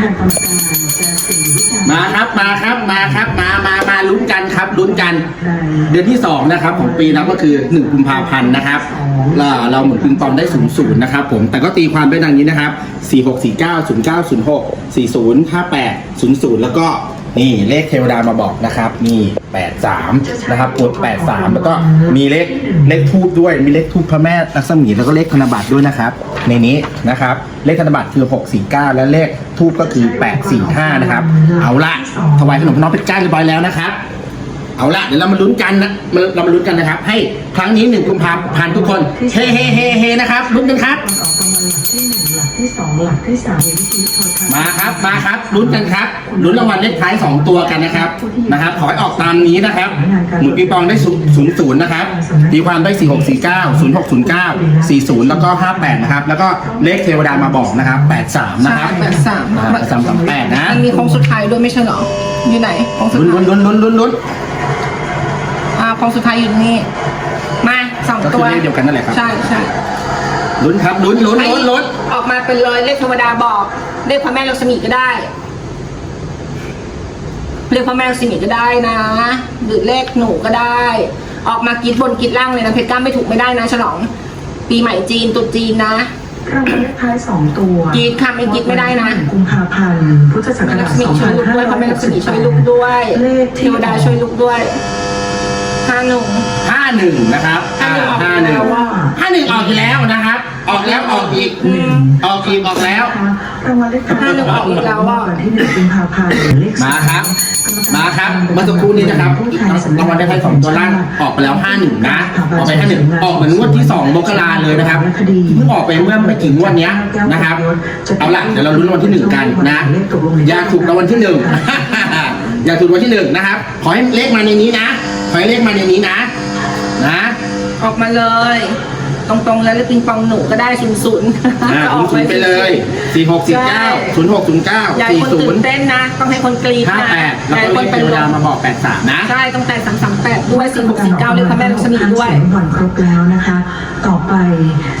แทนกรรมการจะสี่วิชามาครับมาครับมาครับมามามาลุ้นกันครับลุ้นกัน เดือนที่2นะครับของปีนะก็คือ1กุมภาพันธ์นะครับเราเราเหมือนปิงปองได้ศูนย์ศูนย์นะครับผมแต่ก็ตีความด้ดังนี้นะครับ 4 6 4 9 0 9 0 6 4 0 5 8 0 0 แล้วก็ นี่เลขเทวดามาบอกนะครับนี่83นะครับกด83แล้วก็มีเลขเลขทูบด้วยมีเลขทูบพระแม่ลักษมีแล้วก็เลขธนบัตรด้วยนะครับ ในนี้นะครับ เลขธนบัตรคือ649และเลขทูบก็คือ845นะครับ เอาละถวายขนมพน้องเพชรจ้าเรียบร้อยแล้วนะครับเอาละเดี๋ยวเรามาลุ้นกันนะมาเรามาลุ้นกันนะครับ ให้ครั้งนี้หนึ่งกุมภาพันธ์ทุกคนเฮเฮเฮเฮนะครับลุ้นกันครับ หลักที่หนึ่งหลักที่สองหลักที่สามในวิธีโทรทัศน์มาครับมาครับลุ้นกันครับลุ้นรางวัลเลขท้ายสองตัวกันนะครับนะครับขอให้ออกตามนี้นะครับหมุนปีปองได้ศูนย์ศูนย์นะครับตีความได้สี่หกสี่เก้าศูนย์หกศูนย์เก้าสี่ศูนย์แล้วก็ห้าแปดนะครับแล้วก็เลขเทวดามาบอกนะครับแปดสามนะครับแปดสามแปดสามสามแปดนะมันมีโค้งสุดท้ายด้วยไม่ใช่เหรออยู่ไหนโค้งสุดลุ้นท้ายลุ้นลุ้นลุ้นลุ้นลุ้นอ่าโค้งสุดท้ายอยู่นี่มาสองก็คืตัอวเลขเดียวกันนั่นแหละครับใช่ใช่ ลุ้นครับลุ้นลุ้นลุ้นลุ้นออกมาเป็นรอยเลขเทวดาบอกเลขพระแม่ลักษมีก็ได้เลขพระแม่ลักษมีก็ได้นะ หรือเลขหนูก็ได้ ออกมากิดบนกิดล่างเลยนะเพชรก้ามไม่ถูกไม่ได้นะฉลอง ปีใหม่จีนตรุษจีนนะรางวัลเลขท้ายสองตัวกรีดค่ะไม่กรีดไม่ได้นะกุมภาพันธ์พุทธศักแม่ราลัชกษมีช่วยลูกด้วยพระแม่ลักษมีช่วยลูกด้วยเลขเทวดาช่วยลูกด้วยห้าหนุ่มห้าหนึ่งนะครับอ่าห้าหนึ่งว่าห้าหนึ่งออกอีกแล้วนะครับ ออกแล้วออกอีกอืมออกอีกออกแล้ว รางวัลเลขท้ายห้าหนึ่งออกอีกแล้วอะวันที่หนึ่งกุมภาพันธ์เลขสองมาครับ มาครับเมื่อสักครู่นี้นะครับรางวัลได้ไพ่สองตัวล่างออกไปแล้วห้าหนึ่งนะออกไปห้าหนึ่งออกเหมือนงวดที่สองมกราเลยนะครับเพิ่งออกไปเมื่อไม่กี่งวดเนี้ยนะครับ เอาล่ะเดี๋ยวเราลุ้นรางวัลที่หนึ่งกันนะอยากถูกรางวัลที่หนึ่งอยากถูกรางวัลที่หนึ่งนะครับ ขอให้เลขมาในนี้นะ ขอให้เลขมาในนี้นะ นะ ออกมาเลย ตรงๆ แล้วเลขปิงปองหนูก็ได้ศูนย์ศูนย์อ่าก็อคุอณกศูนย์ไปเลย สี่หกสี่เก้าศูนย์หกศูนย์เก้าอย่าให้สี่คนศูตื่นนย์เต้นนะ ต้องให้คนกรี๊ดห้านะแปดอแล้วย่าให้ก็คนเลขเป็เทนวลดามมาบอกแปดสามนะ ใช่ต้องแต่สามสามแปดด้วยสี่หกสี่เก้าเลขพระแม่ลักษมีด้วย เสีงผ่อนครบแล้วนะคะ ต่อไป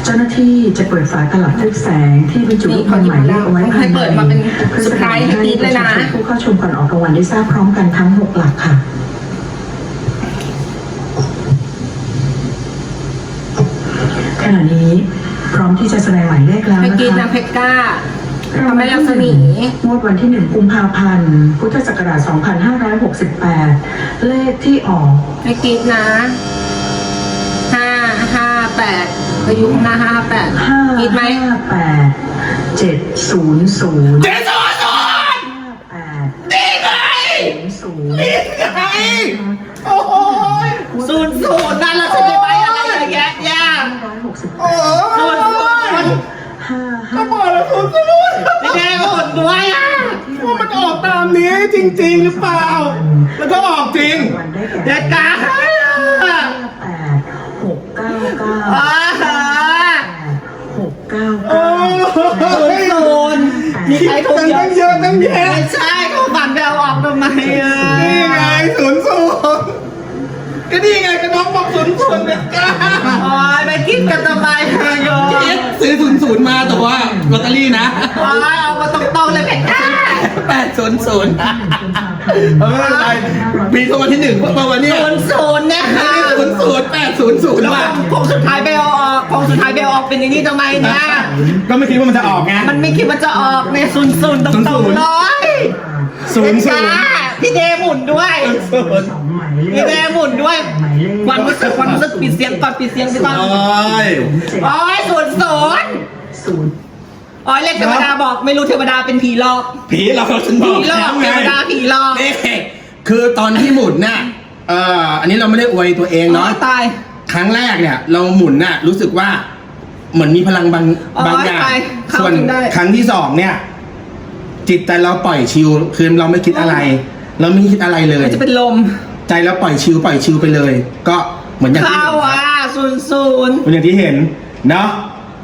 เจ้าหน้าที่จะเปิดฝาตลับทึบแสงที่บรรจุลูกบอลหมายเลขเอาไว้ภายในให้เปิดมาเป็นสุดท้ายให้กรี๊ดเลยนะผู้เข้าชมก่อนออกรางวัลได้ทราบพร้อมกันทั้งหกหลักค่ะ ณะนี้ พร้อมที่จะแสดงหมายเลขแล้วให้นะกรี๊ดคะนะเพชรก้าพระแม่ลักษมีงวดวันที่ 1 กุมภาพันธ์ พุทธศักราช 2568 เลขที่ออกให้กรี๊ดนะห้าห้าแปดอายุหน้าห้าแปดกรี๊ดไหม558 700 เจ๊สอนสอน58นี่ไง00นี่ไงโอ้โห ศูนย์ศูนย์นั่นแหละใช่ไหมอะไรอย่างเงี้ยยาก โอ้ ศูนย์ศูนย์ 5 ก็บอกแล้วคุณจะรู้ ไม่ได้หดด้วยอะว่ามันออกตามนี้จริง ๆ หรือเปล่า แล้วก็ออกจริงวันได้เพแก่ชรก้า58 699อ่าฮะโอ้699ยศูนย์มีใครถูกตั้งเยอะเยอะตั้งแยะไม่ใช่เขาฝันไปเอาออกทำไมอะนี่ไงศูนย์ศูนย์ก็นี่ไงก็น้องบอกศูนย์ศูนย์เป็นกล้าโอ้ยไปคิดกันทำไมอะโยเอ๊ะซื้อศูนย์ศูนย์มาแต่ว่าลอตเตอรี่นะโอ้ยเอา มาตรงๆเลยเพชรก้าแปดศูนย์ศูนย์เออไม่เป็นไรมีตัววันที่หนึ่งตัววันนี้ศูนย์ศูนย์นะคะศูนย์ศูนย์แปดศูนย์ศูนย์แล้วว่ะคงสุดท้ายไปเอาออกคงสุดท้ายไปเอาออกเป็นอย่างนี้ทำไมเนี่ยก็ไม่คิดว่ามันจะออกไงมันไม่คิดว่าจะออกในศูนย์ศูนย์ตรงๆเลยศูนย์ศูนย์พี่เดหมุนด้วยสองหมายเลพี่ขเดหมุนด้วยหมายเลขความรู้สึกความรู้สึกปิดเสียงก่อนปิดเสียงไปก่อนโอ้ยโอ้ยศูนย์ศูนย์ ศูนย์โอ้ยเลขเทวดาบอกไม่รู้เทวดาเป็นผีหลอกผีเราฉันบอกผีหลอกแล้วเทไงวดาผีหลอกนี่คือตอนที่หมุนน่ะเอ่ออันนี้เราไม่ได้อวยตัวเองเนาะ ตาย ครั้งแรกเนี่ย เราหมุนน่ะรู้สึกว่า เหมือนมีพลังบางอ๋อบางอย่าง ไปเข้าส่วนถึงได้ ครั้งที่สองเนี่ย จิตใจเราปล่อยชิลคือเราไม่คิดอะไร เราไม่คิดอะไรเลย มันจะเป็นลมใจเราปล่อยชิลปล่อยชิลไปเลย ก็เหมือนอย่างที่เข้าเห็นอะศูนย์ศูนย์เหมือนอย่างที่เห็นเนาะ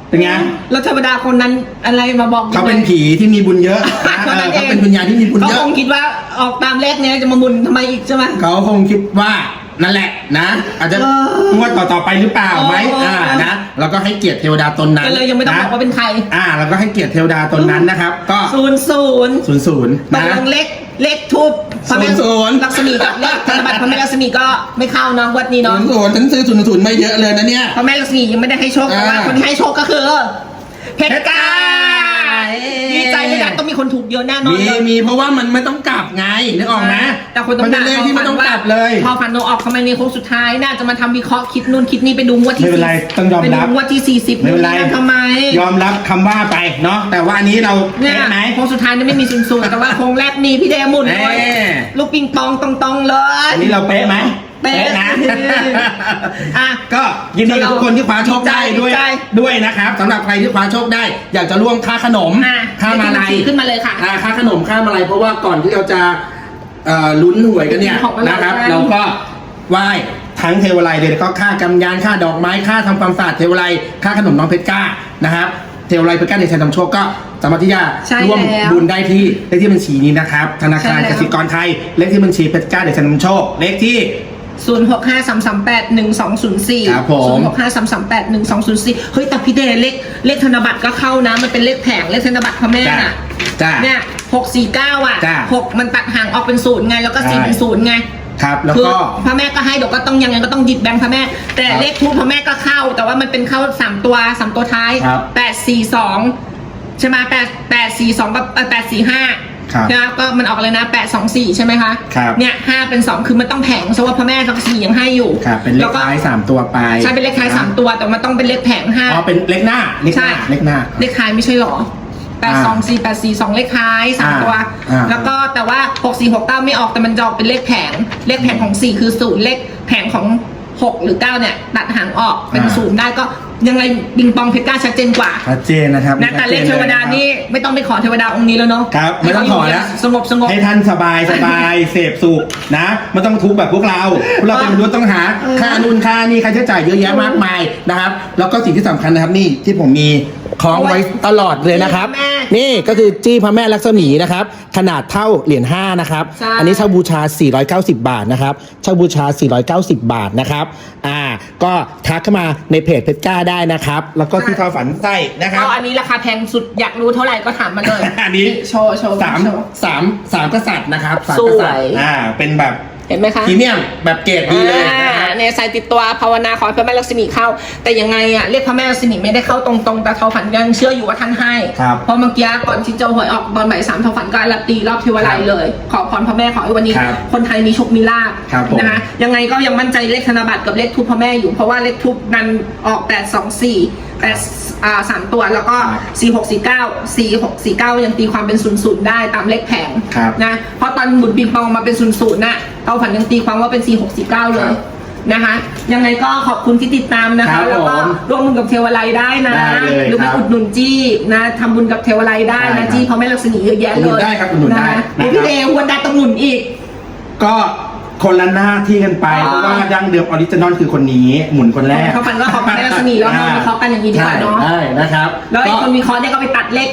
เป็นไงแล้วเทวดาคนนั้นอะไรมาบอกเขาเป็นผีที่มีบุญเยอะนะเท่าเอนั้อนเอเขางเป็นวิญญาณที่มีบุญเขาเยอะคงคิดว่าออกตามเลขเนี้ยจะมาบุญทำไมอีกใช่ไหมเขาคงคิดว่านั่นแหละนะ อาจจะเอองวดต่อๆไปหรือเปล่าไหมเอออ่อ่านะแล้วก็ให้เกียรติเทวดาตนนั้นก็เลยยังไม่ต้องนะบอกว่าเป็นใครอ่าแล้วก็ให้เกียรติเทวดาตนนั้นนะครับ ก็ศูนย์ศูนย์ศูนย์ศูนย์ตกนะลงเลข เลขทูบพระแม่ศูนย์ ลักษมีกับเลขธนบัตรพระแม่ลักษมีก็ไม่เข้าเนาะวัดนี้ศูเนาะนย์ศูนย์ฉันซื้อศูนย์ศูนย์มาเยอะเลยนะเนี่ย พระแม่ลักษมียังไม่ได้ให้โชคแต่ว่าอ่า คนที่ให้โชคก็คือเพชรกาเอ้ย ดีใจเลยนะต้องมีคนถูกเยอะแน่นอนมีเลย มีเพราะว่ามันไม่ต้องกลับไงนึกออกไหมแต่คนต้มัองเป็นเลขที่ไม่ต้องกลับเลยพอฝันโนออกทำไมในโค้งสุดท้ายน่าจะมาทำวิเคราะห์คิดนู่นคิดนี่ไปดูงวดที่ไม่เป็นไรต้องยอมไปรัดูบงวดที่สี่สิบไม่เป็นไรทำไมยอมรับคำว่าไปเนาะแต่ว่าอันนี้เราเนี่ยเป๊ะไหม โค้งสุดท้ายนี่ไม่มีศูนย์ศูนย์แต่ว่าโค้งแรกมีพี่เดหมุนด้วยเอ้ยลูกปิงปองตรงๆเลย อันนี้เราเป๊ะไหม เป๊ะนะ อะ ก็ยินดีกับทุกคนที่คว้าโชคได้ด้วยดีใจ ด้วยนะครับสำหรับใครที่คว้าโชคได้ อยากจะร่วมค่าขนมอะค่ามาลัย ขึ้นมาเลยค่ะ อ่าค่าขนมค่ามาลัยเพราะว่าก่อนที่เราจะเอ่อลุ้นหวยกันเนี่ยของมาลัยนะครับ กัน เราก็ไหว้ทั้งเทวไลยเลยแล้วก็ค่ากำยานค่าดอกไม้ค่าทำความสะอาดเทวไลยค่าขนมน้องเพชรก้านะครับเทวไลยเพชรก้าในชัยนำโชคก็สามารถที่จะใช่ร่วมแล้วบุญได้ที่เลขที่บัญชีนี้นะครับธนาคารใช่แล้กว สิกรไทยเลขที่บัญชีเพชรก้าเดชนำโชคเลขที่ ศูนย์หกห้าสามสามแปดหนึ่งสองศูนย์สี่ครับผม ศูนย์หกห้าสามสามแปดหนึ่งสองศูนย์สี่เฮ้ยแต่พี่เดย์เลขเลขธนบัตรก็เข้านะ มันเป็นเลขแผงเลขธนบัตรพระแม่จ้าน่ะ จ้า เนี่ยหกสี่เก้าอะจ้ะหกมันตัดห่างออกเป็นศูนย์ไง แล้วก็สี่ใช่ เป็นศูนย์ไงครับ แล้วคือก็ พระแม่ก็ให้เดี๋ยวก็ต้องยังไงก็ต้องหยิบแบงค์พระแม่ แต่ครับเลขทูปพระแม่ก็เข้า แต่ว่ามันเป็นเข้าสามตัวสามตัวท้ายครับ แปดสี่สองใช่ไหมแปดแปดสี่สองกับแปดสี่ห้า ครับนะก็มันออกเลยนะแปดสองสี่ใช่ไหมคะครับเนี่ยห้าเป็นสองคือมันต้องแผงเพราะว่าพระแม่ลักษมียังให้อยู่ครับเป็นเลแล้ขวก็ท้ายสามตัวไปใช่เป็นเลขท้ายสามตัวแต่มันต้องเป็นเลขแผงห้าอ๋อเป็นเลขหน้าเลขหใช่น้าเลขหน้าเลขท้ายไม่ใช่หรอแปดสองสี่แปดสี่สองเลขท้ายสามอ่าตัวอ่าแล้วก็แต่ว่าหกสี่หกเก้าไม่ออกแต่มันจะออกเป็นเลขแผง เลขแผงของสี่คือศูนย์เลขแผงของหกหรือเก้าเนี่ยตัดหางออกเป็นศูนย์ได้ก็ ยังไงบิงปองเพชรกล้าชัดเจนกว่าชัดเจนนะครับนะแต่เลขเทวดานี่ไม่ต้องไปขอเทวดาองค์นี้แล้วเนาะครับไม่ต้องขอแล้วสงบสงบให้ท่านสบายสบายเสพสุขนะไม่ต้องทุกข์แบบพวกเราพวกเราเป็นมนุษย์ต้องหาเออค่านู่นค่านี่ค่าใช้จ่ายเยอะแยะมากมายนะครับ แล้วก็สิ่งที่สำคัญนะครับนี่ที่ผมมีคล้องไว้ตลอดเลยนะครับแม่นี่ก็คือจี้พระแม่ลักษมีนะครับ ขนาดเท่าเหรียญ5นะครับ ใช่ อันนี้เช่าบูชา 490 บาทนะครับเช่าบูชา 490 บาทนะครับ อ่า ก็ทักเข้ามาในเพจเพชรก้าได้นะครับ แล้วก็ที่ทอฝันไส้นะครับก็อันนี้ราคาแพงสุดอยากรู้เท่าไหร่ก็ถามมาเลยอันนี้ โชว์โชว์สามโชว์ สามสามกษัตริย์นะครับสามสกวยษัตริย์อ่าเป็นแบบ เห็นไหมคะพรีเมียมแบบเกรดดีเลยอ่านะครับเนี่ยใส่ติดตัวภาวนาขอให้พระแม่ลักษมีเข้า แต่ยังไงอะเรียกพระแม่ลักษมีไม่ได้เข้าตรงๆ แต่เทาฝันยังเชื่ออยู่ว่าท่านให้ ครับเพราะเมื่อกี้ก่อนที่จะหวยออกตอนบ่ายสามเทาฝันก็รับตีรอบเทวไลยเลย ขอพรพระแม่ขอให้วันนี้ ครับคนไทยมีโชคมีลาภครับผม นะคะยังไงก็ยังมั่นใจเลขธนบัตรกับเลขทูปพระแม่อยู่เพราะว่าเลขทูปนั้นออกแปดสองสี่ แปดอ่าสามตัวแล้วก็สี่หกสี่เก้าสี่หกสี่เก้ายังตีความเป็นศูนย์ศูนย์ได้ตามเลขแผงครับ นะเพราะตอนหมุนปิงปองมาเป็นศูนย์ศูนย์น่ะเอาฝันยังตีความว่าเป็นสี่หกสี่เก้าเลครัยบนะคะ ยังไงก็ขอบคุณที่ติดตามนะครัคะ บแล้วก็ผมร่วมบุญกับเทวไลยได้นะ ได้เลยหรือไปครับอุดหนุนจี้นะทำบุญกับเทวไลยได้ได้ครันะบจี้เพราะแม่ลักษมีเยอะแยะอุดหเลนุนยได้ครับอุดหนุนได้ะนะครับโอ้พี่เดย์วันดาต้องหนุนอีก ก็ คนละหน้าที่กันไปอ๋อเพราะว่าดั้งเดิมออริจินอลคือคนนี้หมุนคนแรกเขาฝันว่าขอบคุณแม่ลักษมีแล้วเราวิเคราะห์กันอย่างนี้ดีกว่าเนาะใช่นะครับแล้วไอ้ก็คนวิเคราะห์เนี่ยก็ไปตัดเลข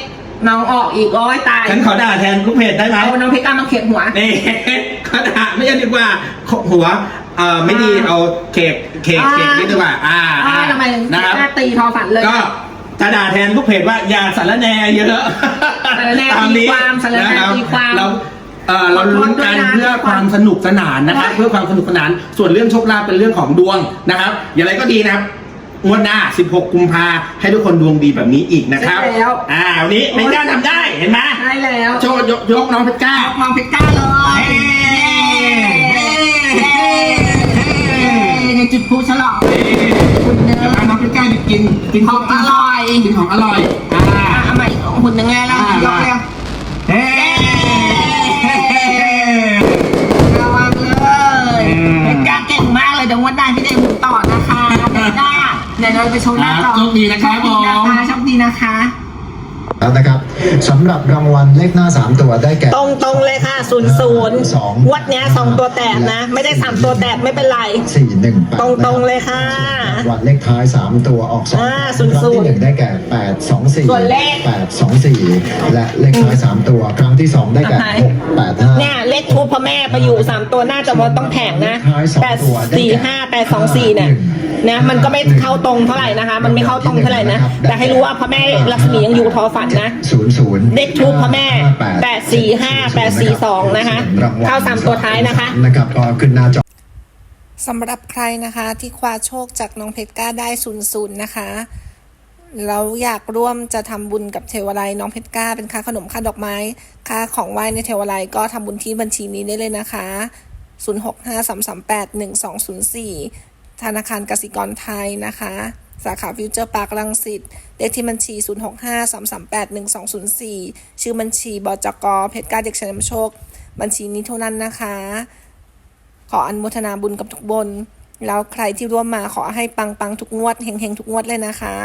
น้องออกอีกโอ้ยตายฉันขอด่าแทนลูกเพจได้ไหมเอาน้องเพชรกล้ามาเขียนหัวนี่ขอด่าไม่ใช่ดีกว่าหัวเอ่อไม่ดีเอาเคกเคกเคกนี่ดีกว่าอ่าอ่าทำไมนะครับหน้าตีทอฝันเลยก็จะด่าแทนลูกเพจว่าอย่าสารแหนเยอะสารแหน่ตามนี้ตีความสารแหน่นะครับตีความ เราเอ่อเราลุ้นกันขอโทษด้วยนะเพื่อความสนุกสนานนะครับโอ๊ยเพื่อความสนุกสนาน ส่วนเรื่องโชคลาภเป็นเรื่องของดวงนะครับ อย่างไรก็ดีนะครับงวดหน้า 16 กุมภาให้ทุกคนดวงดีแบบนี้อีกนะครับใช่แล้ว อ่าวันนี้เป็นการทำได้เห็นไหมใช่แล้วโชว์ยกยกน้องเพชรกล้าน้องเพชรกล้าเลยในจุดพลุฉลองคุณเนื้เดี๋ยวอพาน้องเพชรกล้าไปกินกินของอร่อย กินของอร่อย อ่า เอาใหม่หุ่นยังไงล่ะอ่ายกเร็ว เดี๋ยวเราไปโชว์หน้าต่อโชคดีนะครับโชคดีนะคะโชคดีนะคะแล้วนะครับ สำหรับรางวัลเลขหน้า 3 ตัวได้แก่ตรงตรงๆเลยค่ะศูนย์ศูนย์สองวัดเนี้ยสองตัวแตกนะ ไม่ได้สามตัวแตกไม่เป็นไร สี่หนึ่งแปดตรงๆเลยค่ะรางวัลเลขท้าย 3 ตัวออกสองอ่าครั้งศูนย์ที่หนึ่งได้แก่แปดสองสี่ส่วนเลข แปดสองสี่และเลขท้ายสามตัว ครั้งที่สองได้แก่อ่าหกแปดห้า เนี่ยเลขทูปพ่อแม่ไปอยู่สามตัวน่าจะว่าต้องแผงนะแปดสี่ห้าแปดสองสี่เนี่ยนะมันก็ไม่เข้าตรงเท่าไหร่นะคะ มันไม่เข้าตรงเท่าไหร่นะแต่ให้รู้ว่าพ่อแม่ลักษมียังอยู่ทอฝันนะ ศูนย์ศูนย์เลขทูปพ่อแม่แปดสี่ห้าแปดสี่สองนะคะรางวัลเข้าสามตัวท้ายนะคะนะครับก็ขึ้นหน้าจอสำหรับใครนะคะที่คว้าโชคจากน้องเพชรกล้าได้ศูนย์ศูนย์นะคะเราอยากร่วมจะทำบุญกับเทวไลยน้องเพชรกล้า เป็นค่าขนมค่าดอกไม้ ค่าของไหว้ในเทวไลยก็ทำบุญที่บัญชีนี้ได้เลยนะคะ 0653381204 ธนาคารกสิกรไทยนะคะ สาขาฟิวเจอร์ปาร์คลังสิตเลขที่บัญชี 0653381204 ชื่อบัญชีบจกเพชรกาเด็กชนำโชค บัญชีนี้เท่านั้นนะคะ ขออนุโมทนาบุญกับทุกบน แล้วใครที่ร่วมมาขอให้ปังปังทุกงวดเฮงเฮงทุกงวดเลยนะคะ